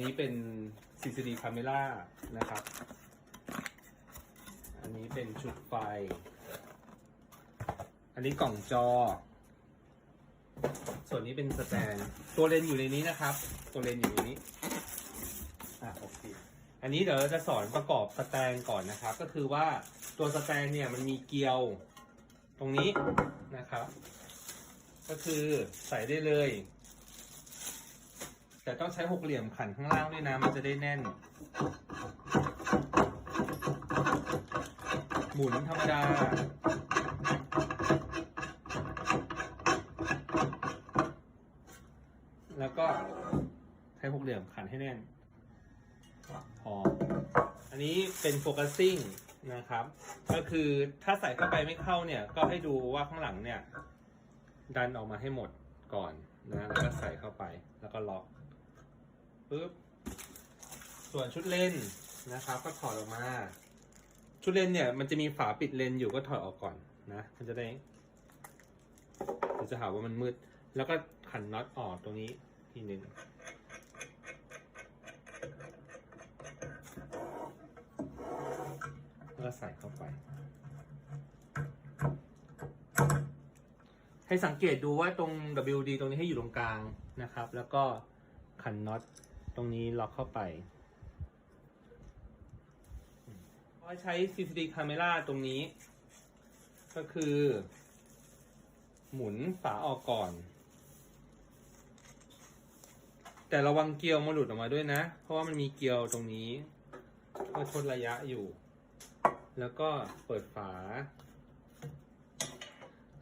นี้เป็น CCD camera นะครับ อันนี้เป็นชุดไฟ อันนี้กล่องจอ ส่วนนี้เป็นสแตน ตัวเลนอยู่ในนี้นะครับ ตัวเลนอยู่ในนี้ อะโอเค อันนี้เดี๋ยวเราจะสอนประกอบสแตนก่อนนะครับ ก็คือว่าตัวสแตนเนี่ยมันมีเกลียวตรงนี้นะครับ ก็คือใส่ได้เลย แต่ต้องใช้หกเหลี่ยมขันข้างล่างด้วยนะมันจะได้แน่น หมุนธรรมดาแล้วก็ใช้หกเหลี่ยมขันให้แน่นพออันนี้เป็นโฟกัสซิ่งนะครับ ก็คือถ้าใส่เข้าไปไม่เข้าเนี่ย ก็ให้ดูว่าข้างหลังเนี่ย ดันออกมาให้หมดก่อนนะ แล้วก็ใส่เข้าไปแล้วก็ล็อก ปึ๊บส่วนชุดเลนนะครับ ก็ถอดออกมา ชุดเลนเนี่ย มันจะมีฝาปิดเลนอยู่ก็ถอดออกก่อนนะมันจะได้เดี๋ยวจะหาว่ามันมืด แล้วก็ขันน็อตออกตรงนี้ทีหนึ่งแล้วใส่เข้าไป ให้สังเกตดูว่าตรง WD ตรงนี้ให้อยู่ตรงกลางนะครับ แล้วก็ขันน็อต ตรงนี้ล็อกเข้าไปพอใช้ CCD camera ตรงนี้ ก็คือ หมุนฝาออกก่อน แต่ระวังเกลียวมาหลุดออกมาด้วยนะ เพราะว่ามันมีเกลียวตรงนี้ก็ทดระยะอยู่ แล้วก็เปิดฝา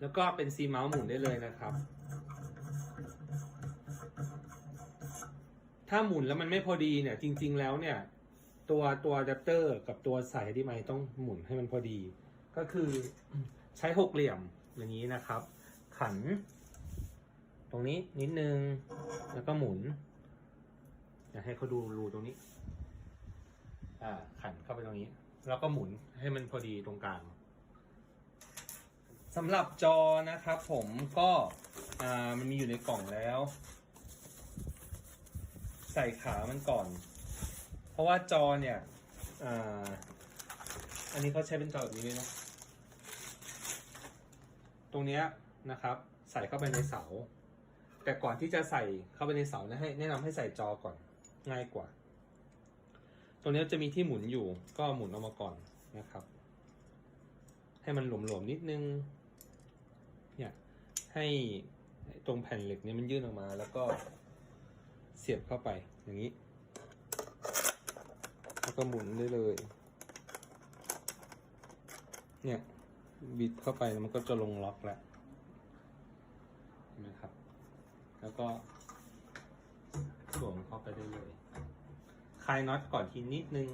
แล้วก็เป็นซีเมาส์หมุนได้เลยนะครับ ถ้าหมุนแล้วมันไม่พอดีเนี่ย จริง ๆ แล้วเนี่ย ตัวตัวอะแดปเตอร์กับตัวสายที่ไมต้องหมุนให้มันพอดี ก็คือใช้หกเหลี่ยมอย่างนี้นะครับ ขัน ตรงนี้นิดนึง แล้วก็หมุนอยากให้เขาดูรูตรงนี้ อ่า ขันเข้าไปตรงนี้ แล้วก็หมุนให้มันพอดีตรงกลางสำหรับจอนะครับผมก็ อ่า มันมีอยู่ในกล่องแล้ว ใส่ขามันก่อน เพราะว่าจอเนี่ยอ่าอันนี้เขาใช้เป็นจอแบบนี้เลยนะตรงเนี้ยนะครับ ใส่เข้าไปในเสา แต่ก่อนที่จะใส่เข้าไปในเสานะให้แนะนำให้ใส่จอก่อนง่ายกว่า ตรงนี้จะมีที่หมุนอยู่ ก็หมุนออกมาก่อนนะครับ ให้มันหลวมๆนิดนึงเนี่ยให้ตรงแผ่นเหล็กเนี้มันยื่นออกมาแล้วก็ เสียบเข้าไปอย่างนี้ แล้วก็หมุนได้เลย เนี่ยบิดเข้าไปแล้วมันก็จะลงล็อกแล้วนไหมครับ แล้วก็สวมเข้าไปได้เลยคลายน็อตก่อนทีนิดนึง